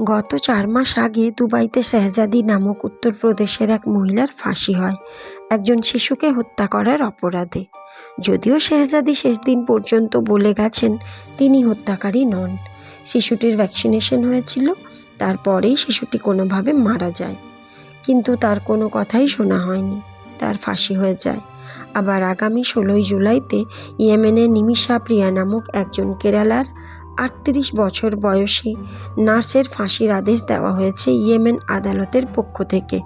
গত চার মাস আগে দুবাইতে শেহজাদি নামক উত্তরপ্রদেশের এক মহিলার ফাঁসি হয়। একজন শিশুকে হত্যা করার অপরাধে। যদিও শেহজাদি শেষ দিন পর্যন্ত বলে গেছেন, তিনি হত্যাকারী নন। শিশুটির ভ্যাকসিনেশন হয়েছিল, তারপরেই শিশুটি কোনোভাবে মারা যায়। কিন্তু তার কোনো কথাই শোনা হয়নি। তার ফাঁসি হয়ে যায়। আবার আগামী ষোলোই জুলাইতে ইয়েমেনের নিমিষা প্রিয়া নামক একজন কেরালার আটত্রিশ বছর বয়সী নার্সের ফাঁসির আদেশ দেওয়া হয়েছে ইয়েমেন আদালতের পক্ষ থেকে।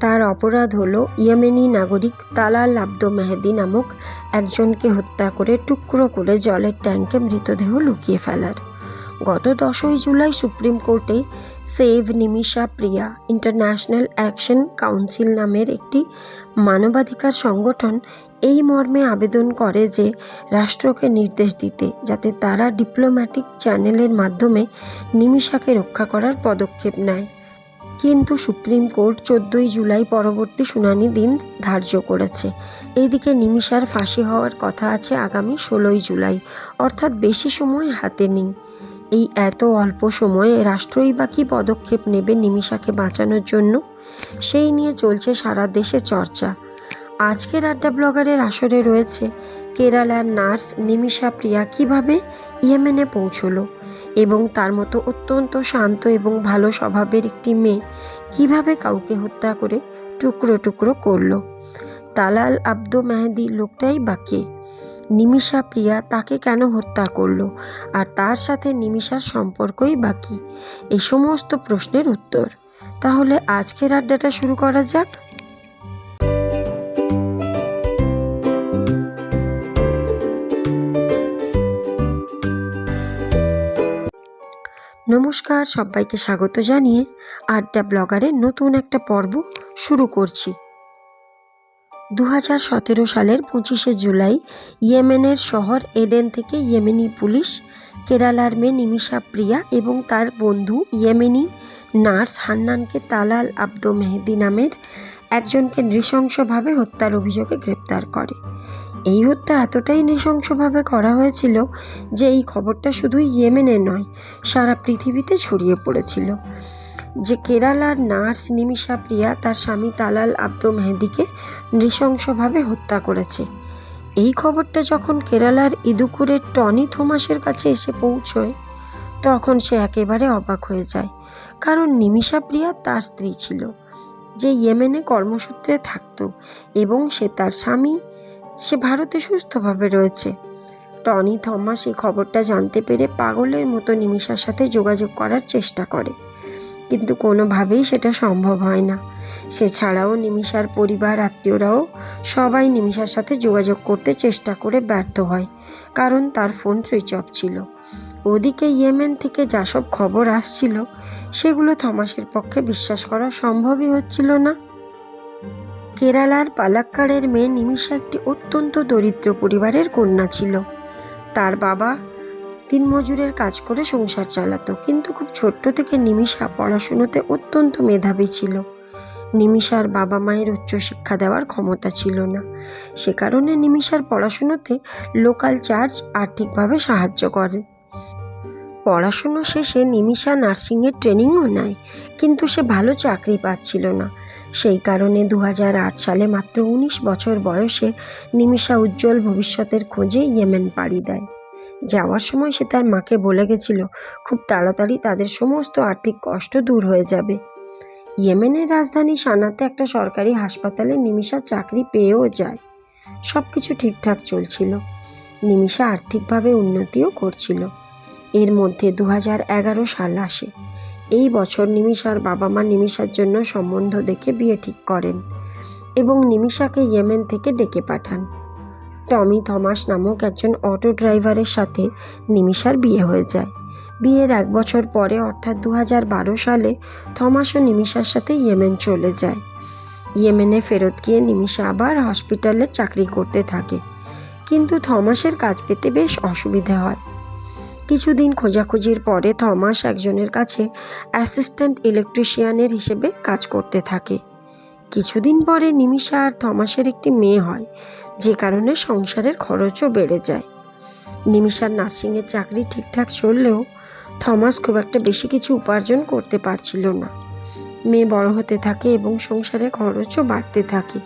তার অপরাধ হল ইয়েমেনি নাগরিক তালাল আব্দ মেহেদি নামক একজনকে হত্যা করে টুকরো করে জলের ট্যাঙ্কে মৃতদেহ লুকিয়ে ফেলার। গত দশই জুলাই সুপ্রিম কোর্টে save Nimisha Priya international action council নামের একটি মানবাধিকার সংগঠন এই মর্মে আবেদন করে যে রাষ্ট্রকে নির্দেশ দিতে, যাতে তারা ডিপ্লোম্যাটিক চ্যানেলের মাধ্যমে নিমিষাকে রক্ষা করার পদক্ষেপ নেয়। কিন্তু সুপ্রিম কোর্ট চোদ্দোই জুলাই পরবর্তী শুনানি দিন ধার্য করেছে। এইদিকে নিমিষার ফাঁসি হওয়ার কথা আছে আগামী ষোলোই জুলাই, অর্থাৎ বেশি সময় হাতে নেই। এই এত অল্প সময়ে রাষ্ট্রই বা কী পদক্ষেপ নেবে নিমিষাকে বাঁচানোর জন্য? সেই নিয়ে চলছে সারা দেশে চর্চা। আজকের আড্ডা ব্লগারের আসরে রয়েছে কেরালার নার্স নিমিষা প্রিয়া কীভাবে ইয়েমেনে পৌঁছলো এবং তার মতো অত্যন্ত শান্ত এবং ভালো স্বভাবের একটি মেয়ে কীভাবে কাউকে হত্যা করে টুকরো টুকরো করল। তালাল আব্দ মেহেদি লোকটাই বা কে? নিমিষা প্রিয়া তাকে কেন হত্যা করল আর তার সাথে নিমিষার সম্পর্কই বাকি এই সমস্ত প্রশ্নের উত্তর। তাহলে আজকের আড্ডাটা শুরু করা যাক। নমস্কার, সবাইকে স্বাগত জানিয়ে আড্ডা ব্লগারের নতুন একটা পর্ব শুরু করছি। দু হাজার সতেরো সালের পঁচিশে জুলাই ইয়েমেনের শহর এডেন থেকে ইয়েমেনি পুলিশ, কেরালার মেয়ে নিমিশা প্রিয়া এবং তার বন্ধু ইয়েমেনি নার্স হান্নানকে তালাল আব্দ মেহেদি নামের একজনকে নৃশংসভাবে হত্যার অভিযোগে গ্রেপ্তার করে। এই হত্যা এতটাই নৃশংসভাবে করা হয়েছিল যে এই খবরটা শুধু ইয়েমেনে নয়, সারা পৃথিবীতে ছড়িয়ে পড়েছিল। যে কেরালার নার্স নিমিষা প্রিয়া তার স্বামী তালাল আব্দ মেহেদিকে নৃশংসভাবে হত্যা করেছে। এই খবরটা যখন কেরালার ইদুকুরের টনি থোমাসের কাছে এসে পৌঁছয়, তখন সে একেবারে অবাক হয়ে যায়, কারণ নিমিষা প্রিয়া তার স্ত্রী ছিল, যে ইয়েমেনে কর্মসূত্রে থাকতো এবং সে তার স্বামী সে ভারতে সুস্থভাবে রয়েছে। টনি থমাস এই খবরটা জানতে পেরে পাগলের মতো নিমিষার সাথে যোগাযোগ করার চেষ্টা করে। কিন্তু কোনোভাবেই সেটা সম্ভব হয় না। সে ছাড়াও নিমিষার পরিবার, আত্মীয়রাও সবাই নিমিষার সাথে যোগাযোগ করতে চেষ্টা করে ব্যর্থ হয়, কারণ তার ফোন সুইচ অফ ছিল। ওদিকে ইয়েমেন থেকে যা সব খবর আসছিল, সেগুলো থমাসের পক্ষে বিশ্বাস করা সম্ভবই হচ্ছিল না। কেরালার পালাক্কাড়ের মেয়ে নিমিষা একটি অত্যন্ত দরিদ্র পরিবারের কন্যা ছিল। তার বাবা দিনমজুরের কাজ করে সংসার চালাতো, কিন্তু খুব ছোট্ট থেকে নিমিষা পড়াশুনোতে অত্যন্ত মেধাবী ছিল। নিমিষার বাবা মায়ের উচ্চশিক্ষা দেওয়ার ক্ষমতা ছিল না। সে কারণে নিমিষার পড়াশুনোতে লোকাল চার্চ আর্থিকভাবে সাহায্য করে। পড়াশুনো শেষে নিমিষা নার্সিংয়ের ট্রেনিংও নেয়, কিন্তু সে ভালো চাকরি পাচ্ছিল না। সেই কারণে দু হাজার আট সালে মাত্র উনিশ বছর বয়সে নিমিষা উজ্জ্বল ভবিষ্যতের খোঁজে ইয়েমেন পাড়ি দেয়। যাওয়ার সময় সে তার মাকে বলে গেছিল, খুব তাড়াতাড়ি তাদের সমস্ত আর্থিক কষ্ট দূর হয়ে যাবে। ইয়েমেনের রাজধানী সানাতে একটা সরকারি হাসপাতালে নিমিষা চাকরি পেয়েও যায়। সব কিছু ঠিকঠাক চলছিল। নিমিষা আর্থিকভাবে উন্নতিও করছিল। এর মধ্যে দু সাল আসে। এই বছর নিমিষার বাবা মা নিমিষার জন্য সম্বন্ধ দেখে বিয়ে ঠিক করেন এবং নিমিষাকে ইয়েমেন থেকে ডেকে পাঠান। টমি থমাস নামক একজন অটো ড্রাইভারের সাথে নিমিষার বিয়ে হয়ে যায়। বিয়ের এক বছর পরে, অর্থাৎ দু সালে, থমাস ও নিমিষার সাথে ইয়েমেন চলে যায়। ইয়েমেনে ফেরত গিয়ে নিমিষা আবার হসপিটালে চাকরি করতে থাকে। কিন্তু থমাসের কাজ পেতে বেশ অসুবিধে হয়। কিছুদিন খোঁজাখুঁজির পরে থমাস একজনের কাছে অ্যাসিস্ট্যান্ট ইলেকট্রিশিয়ানের হিসেবে কাজ করতে থাকে। কিছুদিন পরে নিমিষা আর থমাসের একটি মেয়ে হয়, যে কারণে সংসারের খরচও বেড়ে যায়। নিমিষার নার্সিংয়ের চাকরি ঠিকঠাক চললেও থমাস খুব একটা বেশি কিছু উপার্জন করতে পারছিল না। মেয়ে বড় হতে থাকে এবং সংসারে খরচও বাড়তে থাকে।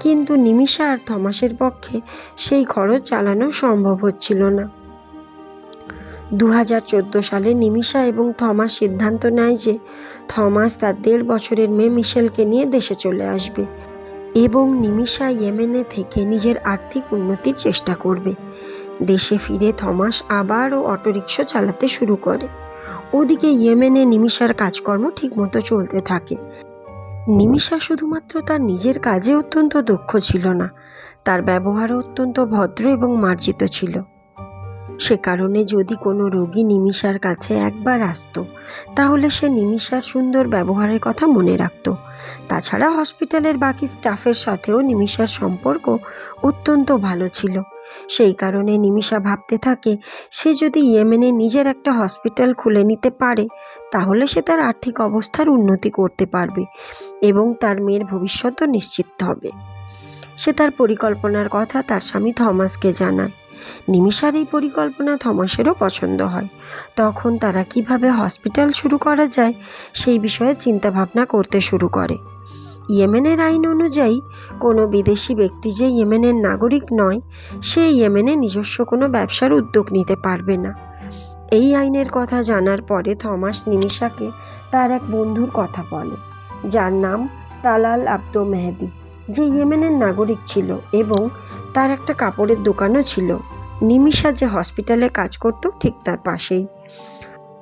কিন্তু নিমিষা আর থমাসের পক্ষে সেই খরচ চালানো সম্ভব হচ্ছিল না। দু হাজার চোদ্দ সালে নিমিষা এবং থমাস সিদ্ধান্ত নেয় যে থমাস তার দেড় বছরের মেয়ে মিশেলকে নিয়ে দেশে চলে আসবে এবং নিমিশা ইয়েমেনে থেকে নিজের আর্থিক উন্নতির চেষ্টা করবে। দেশে ফিরে থমাস আবারও অটোরিকশা চালাতে শুরু করে। ওদিকে ইয়েমেনে নিমিশার কাজকর্ম ঠিকমতো চলতে থাকে। নিমিষা শুধুমাত্র তার নিজের কাজে অত্যন্ত দক্ষ ছিল না, তার ব্যবহারও অত্যন্ত ভদ্র এবং মার্জিত ছিল। সে কারণে যদি কোনো রোগী নিমিষার কাছে একবার আসতো, তাহলে সে নিমিষার সুন্দর ব্যবহারের কথা মনে রাখত। তাছাড়া হসপিটালের বাকি স্টাফের সাথেও নিমিষার সম্পর্ক অত্যন্ত ভালো ছিল। সেই কারণে নিমিষা ভাবতে থাকে, সে যদি ইয়েমেনে নিজের একটা হসপিটাল খুলে নিতে পারে, তাহলে সে তার আর্থিক অবস্থার উন্নতি করতে পারবে এবং তার মেয়ের ভবিষ্যতও নিশ্চিত হবে। সে তার পরিকল্পনার কথা তার স্বামী থমাসকে জানায়। নিমিষার এই পরিকল্পনা থমাসেরও পছন্দ হয়। তখন তারা কীভাবে হসপিটাল শুরু করা যায়, সেই বিষয়ে চিন্তাভাবনা করতে শুরু করে। ইয়েমেনের আইন অনুযায়ী, কোনো বিদেশি ব্যক্তি যে ইয়েমেনের নাগরিক নয়, সে ইয়েমেনে নিজস্ব কোনো ব্যবসার উদ্যোগ নিতে পারবে না। এই আইনের কথা জানার পরে থমাস নিমিশাকে তার এক বন্ধুর কথা বলে, যার নাম তালাল আব্দো মেহেদি, যে ইয়েমেনের নাগরিক ছিল এবং তার একটা কাপড়ের দোকানও ছিল। নিমিষা যে হসপিটালে কাজ করত ঠিক তার পাশেই।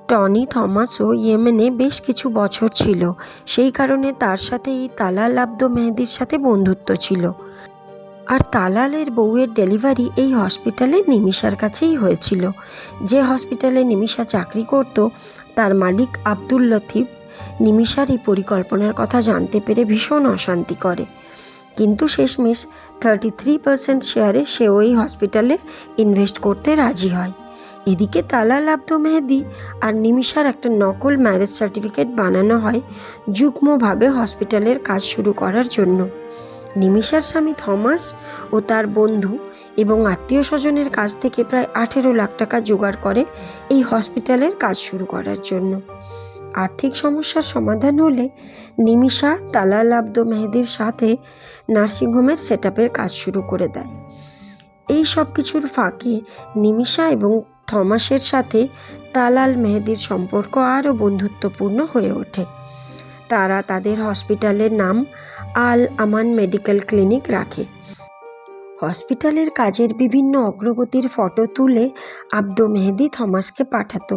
টনি থমাসও ইয়েমেনে বেশ কিছু বছর ছিল। সেই কারণে তার সাথে এই তালাল আব্দো মেহেদির সাথে বন্ধুত্ব ছিল। আর তালালের বউয়ের ডেলিভারি এই হসপিটালে নিমিষার কাছেই হয়েছিল। যে হসপিটালে নিমিষা চাকরি করত, তার মালিক আব্দুল লতিফ নিমিষার এই পরিকল্পনার কথা জানতে পেরে ভীষণ অশান্তি করে। কিন্তু শেষমেশ থার্টি থ্রি পার্সেন্ট শেয়ারে সে ওই হসপিটালে ইনভেস্ট করতে রাজি হয়। এদিকে তালাল আব্দু মেহেদি আর নিমিষার একটা নকল ম্যারেজ সার্টিফিকেট বানানো হয় যুগ্মভাবে হসপিটালের কাজ শুরু করার জন্য। নিমিষার স্বামী থমাস ও তার বন্ধু এবং আত্মীয় স্বজনের কাছ থেকে প্রায় আঠেরো লাখ টাকা জোগাড় করে এই হসপিটালের কাজ শুরু করার জন্য। আর্থিক সমস্যার সমাধান হলে নিমিষা তালাল আব্দো মেহেদির সাথে নার্সিংহোমের সেট কাজ শুরু করে দেয়। এই সব কিছুর ফাঁকে নিমিষা এবং থমাসের সাথে তালাল মেহেদির সম্পর্ক আরও বন্ধুত্বপূর্ণ হয়ে ওঠে। তারা তাদের হসপিটালের নাম আল আমান মেডিকেল ক্লিনিক রাখে। হসপিটালের কাজের বিভিন্ন অগ্রগতির ফটো তুলে আব্দো মেহেদি থমাসকে পাঠাতো।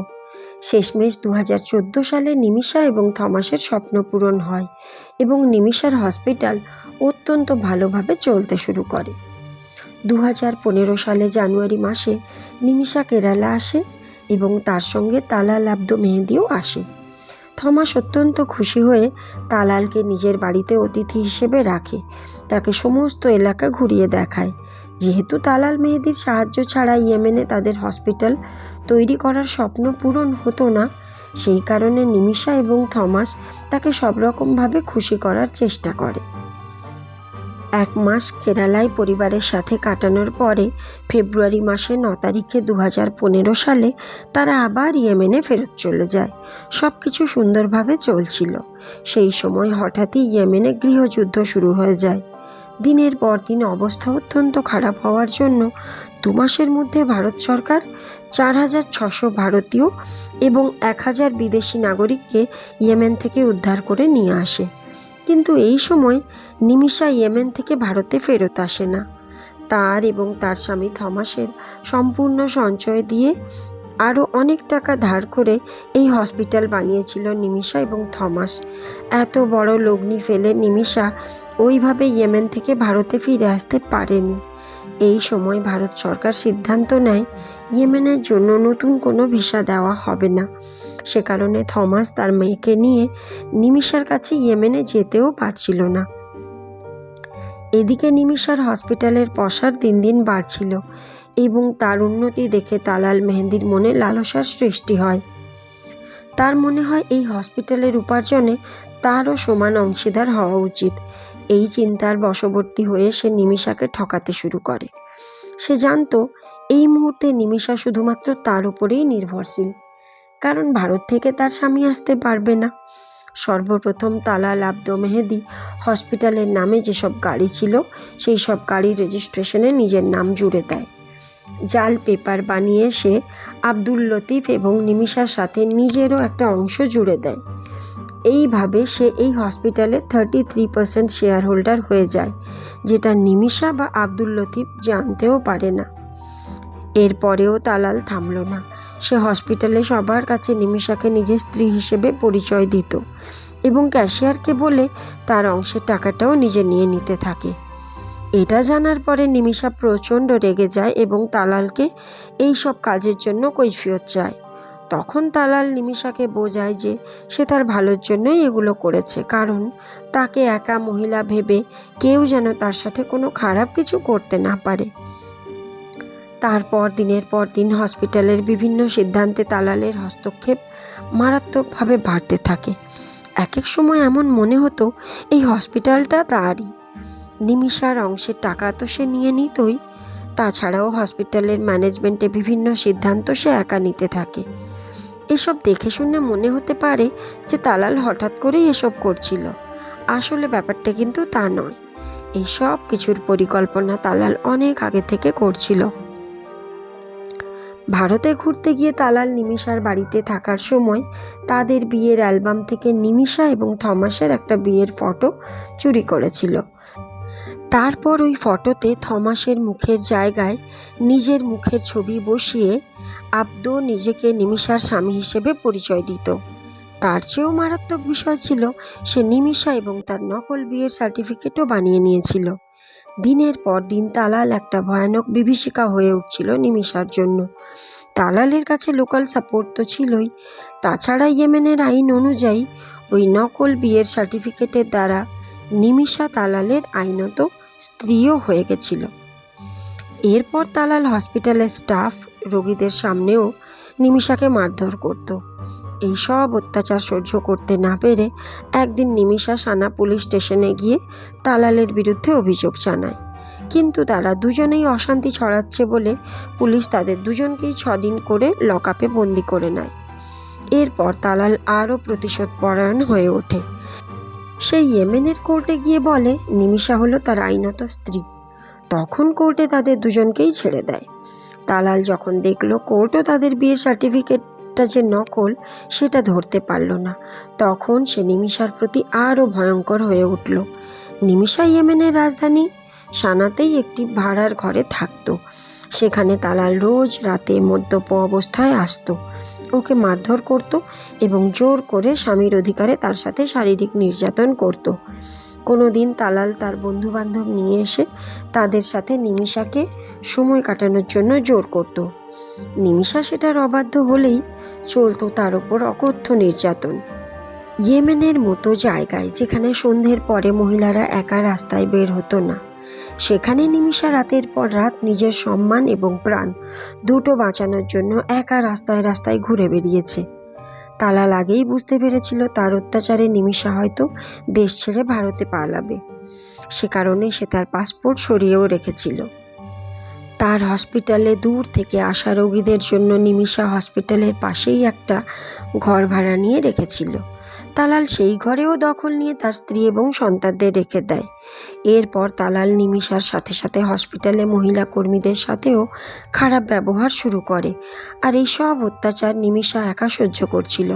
শেষমেশ দু হাজার চোদ্দ সালে নিমিষা এবং থমাসের স্বপ্ন পূরণ হয় এবং নিমিষার হসপিটাল অত্যন্ত ভালোভাবে চলতে শুরু করে। দু হাজার পনেরো সালে জানুয়ারি মাসে নিমিষা কেরালা আসে এবং তার সঙ্গে তালাল আব্দু মেহেদিও আসে। থমাস অত্যন্ত খুশি হয়ে তালালকে নিজের বাড়িতে অতিথি হিসেবে রাখে, তাকে সমস্ত এলাকা ঘুরিয়ে দেখায়। যেহেতু তালাল মেহেদির সাহায্য ছাড়া ইয়েমেনে তাদের হসপিটাল তৈরি করার স্বপ্ন পূরণ হতো না। সেই কারণে নিমিষা এবং থমাস তাকে সব রকমভাবে খুশি করার চেষ্টা করে। এক মাস কেরালায় পরিবারের সাথে কাটানোর পরে ফেব্রুয়ারি মাসের ন তারিখে দু হাজার পনেরো সালে তারা আবার ইয়েমেনে ফেরত চলে যায়। সব কিছু সুন্দরভাবে চলছিল। সেই সময় হঠাৎই ইয়েমেনে গৃহযুদ্ধ শুরু হয়ে যায়। দিনের পর দিন অবস্থা অত্যন্ত খারাপ হওয়ার জন্য দু মাসের মধ্যে ভারত সরকার চার হাজার ছশো ভারতীয় এবং এক হাজার বিদেশি নাগরিককে ইয়েমেন থেকে উদ্ধার করে নিয়ে আসে। কিন্তু এই সময় নিমিশা ইয়েমেন থেকে ভারতে ফেরত আসে না। তার এবং তার স্বামী থমাসের সম্পূর্ণ সঞ্চয় দিয়ে আরও অনেক টাকা ধার করে এই হসপিটাল বানিয়েছিল নিমিশা এবং থমাস। এত বড় লগ্নি ফেলে নিমিষা ওইভাবে ইয়েমেন থেকে ভারতে ফিরে আসতে পারেনি। এই সময় ভারত সরকার সিদ্ধান্ত নেয়, ইয়েমেনের জন্য নতুন কোনো ভিসা দেওয়া হবে না। সে কারণে থমাস তার মেয়েকে নিয়ে নিমিষার কাছে ইয়েমেনে যেতেও পারছিল না। এদিকে নিমিষার হসপিটালের পসার দিন দিন বাড়ছিল এবং তার উন্নতি দেখে তালাল মেহেন্দির মনে লালসার সৃষ্টি হয়। তার মনে হয় এই হসপিটালের উপার্জনে তারও সমান অংশীদার হওয়া উচিত। এই চিন্তার বশবর্তী হয়ে সে নিমিষাকে ঠকাতে শুরু করে। সে জানতো, এই মুহূর্তে নিমিষা শুধুমাত্র তার উপরেই নির্ভরশীল, কারণ ভারত থেকে তার স্বামী আসতে পারবে না। সর্বপ্রথম তালাল আব্দ মেহেদি হসপিটালের নামে যেসব গাড়ি ছিল, সেই সব গাড়ির রেজিস্ট্রেশনে নিজের নাম জুড়ে দেয়। জাল পেপার বানিয়ে সে আব্দুল লতিফ এবং নিমিষার সাথে নিজেরও একটা অংশ জুড়ে দেয়। এইভাবে সে এই হসপিটালে thirty three percent shareholder হয়ে যায়, যেটা নিমিষা বা আব্দুল লতিফ জানতেও পারে না। এরপরেও তালাল থামল না। সে হসপিটালে সবার কাছে নিমিষাকে নিজের স্ত্রী হিসেবে পরিচয় দিত এবং ক্যাশিয়ারকে বলে তার অংশের টাকাটাও নিজে নিয়ে নিতে থাকে। এটা জানার পরে নিমিষা প্রচণ্ড রেগে যায় এবং তালালকে এই সব কাজের জন্য কৈফিয়ত চায়। তখন তালাল নিমিষাকে বোঝায় যে সে তার ভালোর জন্যই এগুলো করেছে, কারণ তাকে একা মহিলা ভেবে কেউ যেন তার সাথে কোনো খারাপ কিছু করতে না পারে। তারপর দিনের পর দিন হসপিটালের বিভিন্ন সিদ্ধান্তে তালালের হস্তক্ষেপ মারাত্মকভাবে বাড়তে থাকে। এক এক সময় এমন মনে হতো, এই হসপিটালটা তারই। নিমিষার অংশের টাকা তো সে নিয়ে নিতই। তাছাড়াও হসপিটালের ম্যানেজমেন্টে বিভিন্ন সিদ্ধান্ত সে একা নিতে থাকে। এসব দেখে শুনে মনে হতে পারে যে তালাল হঠাৎ করেই এসব করছিল। আসলে ব্যাপারটা কিন্তু তা নয়। এই সব কিছুর পরিকল্পনা তালাল অনেক আগে থেকে করছিল। ভারতে ঘুরতে গিয়ে তালাল নিমিশার বাড়িতে থাকার সময় তাদের বিয়ের অ্যালবাম থেকে নিমিষা এবং থমাসের একটা বিয়ের ফটো চুরি করেছিল। তারপর ওই ফটোতে থমাসের মুখের জায়গায় নিজের মুখের ছবি বসিয়ে আব্দ নিজেকে নিমিষার স্বামী হিসেবে পরিচয় দিত। তার চেয়েও মারাত্মক বিষয় ছিল, সে নিমিষা এবং তার নকল বিয়ের সার্টিফিকেটও বানিয়ে নিয়েছিল। দিনের পর দিন তালাল একটা ভয়ানক বিভীষিকা হয়ে উঠছিল নিমিষার জন্য। তালালের কাছে লোকাল সাপোর্ট তো ছিলই। তাছাড়া ইয়েমেনের আইন অনুযায়ী, ওই নকল বিয়ের সার্টিফিকেটের দ্বারা নিমিষা তালালের আইনত স্ত্রীও হয়ে গেছিল। এরপর তালাল হসপিটালের স্টাফ রোগীদের সামনেও নিমিষাকে মারধর করত। এই সব অত্যাচার সহ্য করতে না পেরে একদিন নিমিষা সানা পুলিশ স্টেশনে গিয়ে তালালের বিরুদ্ধে অভিযোগ জানায়। কিন্তু তারা দুজনেই অশান্তি ছড়াচ্ছে বলে পুলিশ তাদের দুজনকেই ছদিন করে লকআপে বন্দি করে নেয়। এরপর তালাল আরও প্রতিশোধ পরায়ণ হয়ে ওঠে। সে ইয়েমেনের কোর্টে গিয়ে বলে, নিমিষা হলো তার আইনত স্ত্রী। তখন কোর্টে তাদের দুজনকেই ছেড়ে দেয়। তালাল যখন দেখল কোর্টও তাদের বিয়ের সার্টিফিকেটটা যে নকল, সেটা ধরতে পারল না। তখন সে নিমিষার প্রতি আরও ভয়ঙ্কর হয়ে উঠল। নিমিষা ইয়েমেনের রাজধানী সানাতেই একটি ভাড়ার ঘরে থাকতো। সেখানে তালাল রোজ রাতে মদ্যপ অবস্থায় আসতো। ওকে মারধর করত এবং জোর করে স্বামীর অধিকারে তার সাথে শারীরিক নির্যাতন করত। কোনো দিন তালাল তার বন্ধুবান্ধব নিয়ে এসে তাদের সাথে নিমিষাকে সময় কাটানোর জন্য জোর করত। নিমিষা সেটার অবাধ্য হলেই চলতো তার ওপর অকথ্য নির্যাতন। ইয়েমেনের মতো জায়গায় যেখানে সন্ধ্যের পরে মহিলারা একা রাস্তায় বের হতো না, সেখানে নিমিষা রাতের পর রাত নিজের সম্মান এবং প্রাণ দুটো বাঁচানোর জন্য একা রাস্তায় রাস্তায় ঘুরে বেরিয়েছে তালাল লাগেই বুঝতে পেরেছিল তার অত্যাচারে নিমিষা হয়তো দেশ ছেড়ে ভারতে পালাবে। সে কারণে সে তার পাসপোর্ট সরিয়েও রেখেছিল। তার হসপিটালে দূর থেকে আসা রোগীদের জন্য নিমিষা হসপিটালের পাশেই একটা ঘর ভাড়া নিয়ে রেখেছিল। তালাল সেই ঘরেও দখল নিয়ে তার স্ত্রী এবং সন্তানদের রেখে দেয়। এরপর তালাল নিমিষার সাথে সাথে হসপিটালে মহিলা কর্মীদের সাথেও খারাপ ব্যবহার শুরু করে আর এই সব অত্যাচার নিমিষা একা সহ্য করছিল।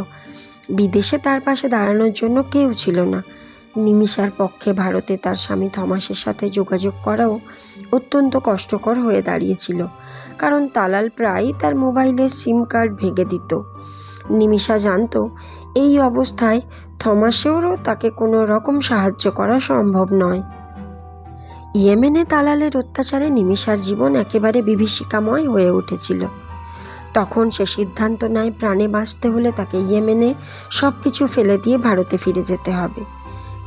বিদেশে তার পাশে দাঁড়ানোর জন্য কেউ ছিল না। নিমিষার পক্ষে ভারতে তার স্বামী থমাসের সাথে যোগাযোগ করাও অত্যন্ত কষ্টকর হয়ে দাঁড়িয়েছিল, কারণ তালাল প্রায়ই তার মোবাইলের সিম কার্ড ভেঙে দিত। নিমিষা জানতো এই অবস্থায় থমাসেরও তাকে কোনো রকম সাহায্য করা সম্ভব নয়। ইয়েমেনে তালালের অত্যাচারে নিমিষার জীবন একেবারে বিভীষিকাময় হয়ে উঠেছিল। তখন সে সিদ্ধান্ত নেয়, প্রাণে বাঁচতে হলে তাকে ইয়েমেনে সব কিছু ফেলে দিয়ে ভারতে ফিরে যেতে হবে।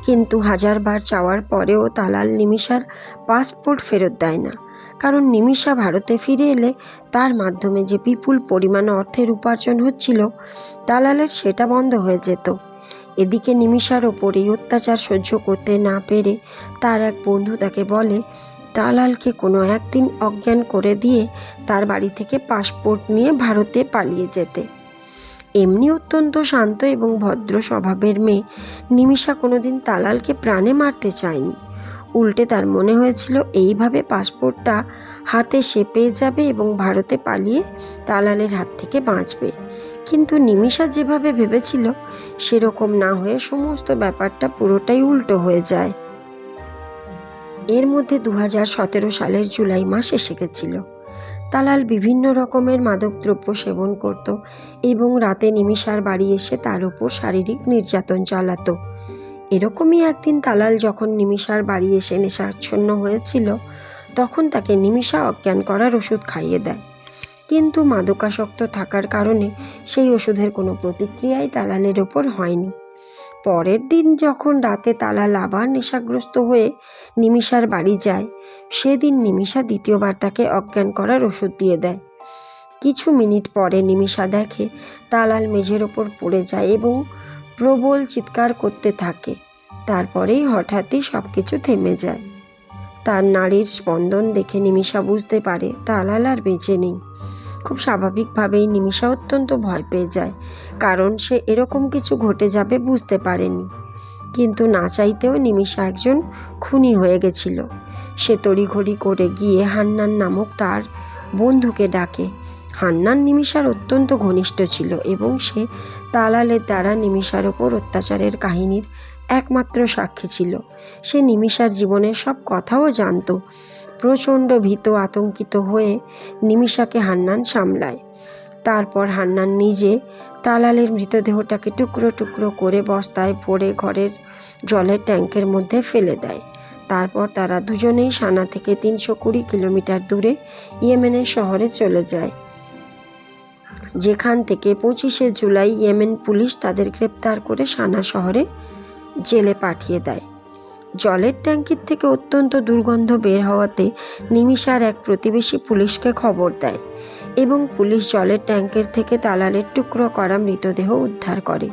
কিন্তু হাজারবার চাওয়ার পরেও তালাল নিমিষার পাসপোর্ট ফেরত দেয় না। কারণ নিমিষা ভারতে ফিরে এলে তার মাধ্যমে যে বিপুল পরিমাণ অর্থের উপার্জন হচ্ছিল তালালের সেটা বন্ধ হয়ে যেত। এদিকে নিমিষার ওপর এই অত্যাচার সহ্য করতে না পেরে তার এক বন্ধু তাকে বলে তালালকে কোনো একদিন অজ্ঞান করে দিয়ে তার বাড়ি থেকে পাসপোর্ট নিয়ে ভারতে পালিয়ে যেতে। এমনি অত্যন্ত শান্ত এবং ভদ্র স্বভাবের মেয়ে, নিমিষা কোনোদিন তালালকে প্রাণে মারতে চায়নি। উল্টে তার মনে হয়েছিল, এইভাবে পাসপোর্টটা হাতে সে পেয়ে যাবে এবং ভারতে পালিয়ে তালালের হাত থেকে বাঁচবে। কিন্তু নিমিষা যেভাবে ভেবেছিল, সেরকম না হয়ে সমস্ত ব্যাপারটা পুরোটাই উল্টো হয়ে যায়। এর মধ্যে দু সালের জুলাই মাস এসে গেছিল। তালাল বিভিন্ন রকমের মাদকদ্রব্য সেবন করত এবং রাতে নিমিষার বাড়ি এসে তার উপর শারীরিক নির্যাতন চালাতো। এরকমই একদিন তালাল যখন নিমিষার বাড়ি এসে নেশাচ্ছন্ন হয়েছিল, তখন তাকে নিমিষা অজ্ঞান করার ওষুধ খাইয়ে দেয়। কিন্তু মাদকাসক্ত থাকার কারণে সেই ওষুধের কোনো প্রতিক্রিয়াই তালালের ওপর হয়নি। পরের দিন যখন রাতে তালাল আবার নেশাগ্রস্ত হয়ে নিমিষার বাড়ি যায়, সেদিন নিমিষা দ্বিতীয়বার তাকে অজ্ঞান করার ওষুধ দিয়ে দেয়। কিছু মিনিট পরে নিমিষা দেখে তালাল মেঝের ওপর পড়ে যায় এবং প্রবল চিৎকার করতে থাকে। তারপরেই হঠাৎই সব কিছু থেমে যায়। তার নারীর স্পন্দন দেখে নিমিষা বুঝতে পারে তালাল আর বেঁচে নেই। খুব স্বাভাবিকভাবেই নিমিষা অত্যন্ত ভয় পেয়ে যায়। কারণ সে এরকম কিছু ঘটে যাবে বুঝতে পারেনি। কিন্তু না চাইতেও নিমিষা একজন খুনি হয়ে গেছিল। সে তড়িঘড়ি করে গিয়ে হান্নান নামক তার বন্ধুকে ডাকে। হান্নান নিমিষার অত্যন্ত ঘনিষ্ঠ ছিল এবং সে তালালের দ্বারা নিমিষার ওপর অত্যাচারের কাহিনীর একমাত্র সাক্ষী ছিল। সে নিমিষার জীবনের সব কথাও জানতো। প্রচণ্ড ভীত আতঙ্কিত হয়ে নিমিষাকে হান্নান সামলায়। তারপর হান্নান নিজে তালালের মৃতদেহটাকে টুকরো টুকরো করে বস্তায় ভরে ঘরের জলের ট্যাঙ্কের মধ্যে ফেলে দেয়। তারপর তারা দুজনেই সানা থেকে তিনশো কুড়ি কিলোমিটার দূরে ইয়েমেনের শহরে চলে যায়। যেখান থেকে পঁচিশে জুলাই ইয়েমেন পুলিশ তাদের গ্রেপ্তার করে সানা শহরে জেলে পাঠিয়ে দেয়। জলের ট্যাঙ্কির থেকে অত্যন্ত দুর্গন্ধ বের হওয়াতে নিমিষার এক প্রতিবেশী পুলিশকে খবর দেয় এবং পুলিশ জলের ট্যাঙ্কের থেকে তালালের টুকরো করা মৃতদেহ উদ্ধার করে।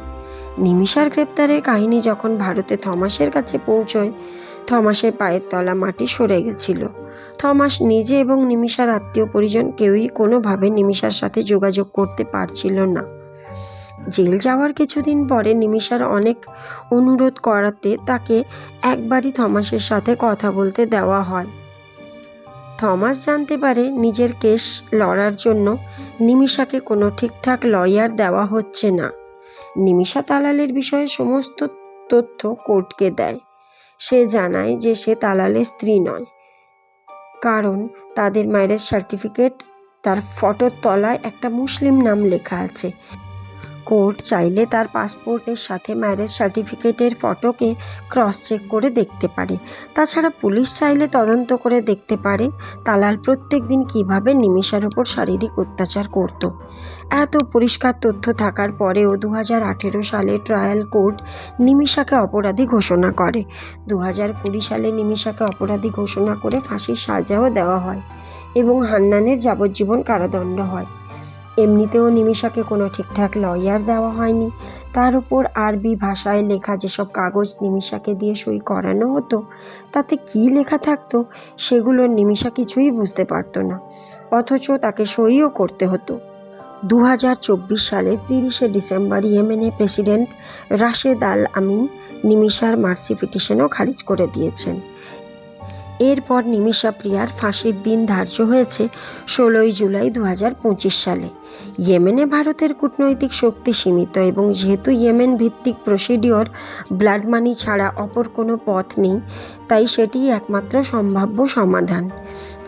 নিমিষার গ্রেপ্তারের কাহিনী যখন ভারতে থমাসের কাছে পৌঁছয়, থমাসের পায়ের তলা মাটি সরে গেছিল। থমাস নিজে এবং নিমিষার আত্মীয় পরিজন কেউই কোনোভাবে নিমিষার সাথে যোগাযোগ করতে পারছিল না। জেল যাওয়ার কিছুদিন পরে নিমিষার অনেক অনুরোধ করাতে তাকে একবারই থমাসের সাথে কথা বলতে দেওয়া হয়। থমাস জানতে পারে নিজের কেস লড়ার জন্য নিমিষাকে কোনো ঠিকঠাক লয়ার দেওয়া হচ্ছে না। নিমিষা তালালের বিষয়ে সমস্ত তথ্য কোর্টকে দেয়। সে জানায় যে সে তালালের স্ত্রী নয়। কারণ তাদের ম্যারেজ সার্টিফিকেট তার ফটোর তলায় একটা মুসলিম নাম লেখা আছে। কোর্ট চাইলে তার পাসপোর্টের সাথে ম্যারেজ সার্টিফিকেটের ফটোকে ক্রস চেক করে দেখতে পারে। তাছাড়া পুলিশ চাইলে তদন্ত করে দেখতে পারে তালাল প্রত্যেক দিন কীভাবে নিমিষার ওপর শারীরিক অত্যাচার করত। এত পরিষ্কার তথ্য থাকার পরেও দু হাজার আঠেরো সালে ট্রায়াল কোর্ট নিমিষাকে অপরাধী ঘোষণা করে। দু হাজার কুড়ি সালে নিমিষাকে অপরাধী ঘোষণা করে ফাঁসির সাজাও দেওয়া হয় এবং হান্নানের যাবজ্জীবন কারাদণ্ড হয়। এমনিতেও নিমিষাকে কোনো ঠিকঠাক লয়ার দেওয়া হয়নি। তার উপর আরবি ভাষায় লেখা যেসব কাগজ নিমিষাকে দিয়ে সই করানো হতো, তাতে কী লেখা থাকতো সেগুলো নিমিষা কিছুই বুঝতে পারতো না, অথচ তাকে সইও করতে হতো। দু হাজার চব্বিশ সালের তিরিশে ডিসেম্বর ইয়েমেনের প্রেসিডেন্ট রাশেদ আল আমিন নিমিষার মার্সি পিটিশনও খারিজ করে দিয়েছেন। এরপর নিমিষা প্রিয়ার ফাঁসির দিন ধার্য হয়েছে ষোলোই জুলাই দু হাজার পঁচিশ সালে। ইয়েমেনে ভারতের কূটনৈতিক শক্তি সীমিত এবং যেহেতু ইয়েমেন ভিত্তিক প্রসিডিওর ব্লাড মানি ছাড়া অপর কোনো পথ নেই, তাই সেটি একমাত্র সম্ভাব্য সমাধান।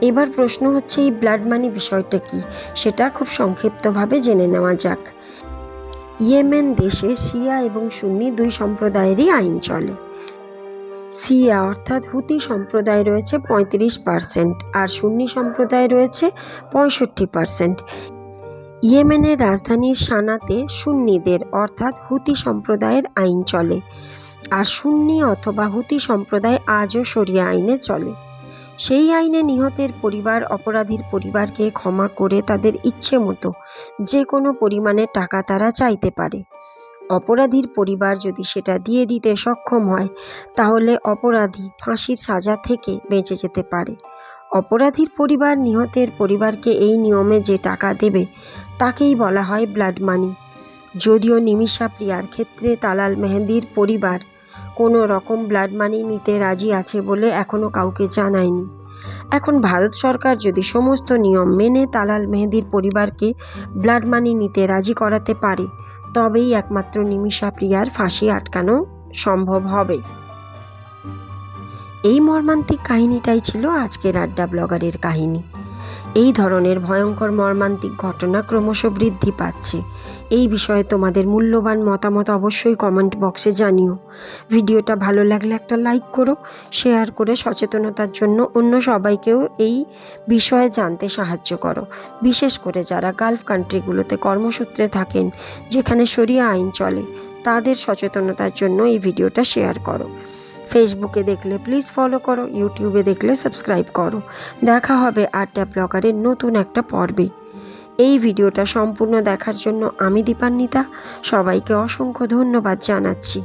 এবার প্রশ্ন হচ্ছে, এই ব্লাড মানি বিষয়টা কি? সেটা খুব সংক্ষিপ্তভাবে জেনে নেওয়া যাক। ইয়েমেন দেশে শিয়া এবং সুন্নি দুই সম্প্রদায়েরই আইন চলে। সিয়া অর্থাৎ হুতি সম্প্রদায় রয়েছে পঁয়ত্রিশ পার্সেন্ট আর সুন্নি সম্প্রদায় রয়েছে পঁয়ষট্টি পার্সেন্ট। ইয়েমেনের রাজধানীর সানাতে সুন্নিদের অর্থাৎ হুতি সম্প্রদায়ের আইন চলে আর সুন্নি অথবা হুতি সম্প্রদায় আজও শরিয়া আইনে চলে। সেই আইনে নিহতের পরিবার, অপরাধীর পরিবারকে ক্ষমা করে তাদের ইচ্ছে মতো যে কোনো পরিমাণে টাকা তারা চাইতে পারে। অপরাধীর পরিবার যদি সেটা দিয়ে দিতে সক্ষম হয়, তাহলে অপরাধী ফাঁসির সাজা থেকে বেঁচে যেতে পারে। অপরাধীর পরিবার নিহতের পরিবারকে এই নিয়মে যে টাকা দেবে, তাকেই বলা হয় ব্লাড মানি। যদিও নিমিষা প্রিয়ার ক্ষেত্রে তালাল মেহেদির পরিবার কোনো রকম ব্লাড মানি নিতে রাজি আছে বলে এখনও কাউকে জানায়নি। এখন ভারত সরকার যদি সমস্ত নিয়ম মেনে তালাল মেহেদির পরিবারকে ব্লাড মানি নিতে রাজি করাতে পারে তবেই একমাত্র নিমিষা প্রিয়ার ফাঁসি আটকানো সম্ভব হবে। এই মর্মান্তিক কাহিনীটাই ছিল আজকের আড্ডা ব্লগারের কাহিনী। এই ধরনের ভয়ঙ্কর মর্মান্তিক ঘটনা ক্রমশ বৃদ্ধি পাচ্ছে। এই বিষয়ে তোমাদের মূল্যবান মতামত অবশ্যই কমেন্ট বক্সে জানিও। ভিডিওটা ভালো লাগলে একটা লাইক করো শেয়ার করে সচেতনতার জন্য অন্য সবাইকেও এই বিষয়ে জানতে সাহায্য করো। বিশেষ করে যারা গালফ কান্ট্রিগুলোতে কর্মসূত্রে থাকেন, যেখানে সরিয়া আইন চলে, তাদের সচেতনতার জন্য এই ভিডিওটা শেয়ার করো। ফেসবুকে দেখলে প্লিজ ফলো করো, ইউটিউবে দেখলে সাবস্ক্রাইব করো। দেখা হবে আড্ডা ব্লগারের নতুন একটা পর্বে। এই ভিডিওটা সম্পূর্ণ দেখার জন্য আমি দীপান্বিতা, সবাইকে অসংখ্য ধন্যবাদ জানাচ্ছি।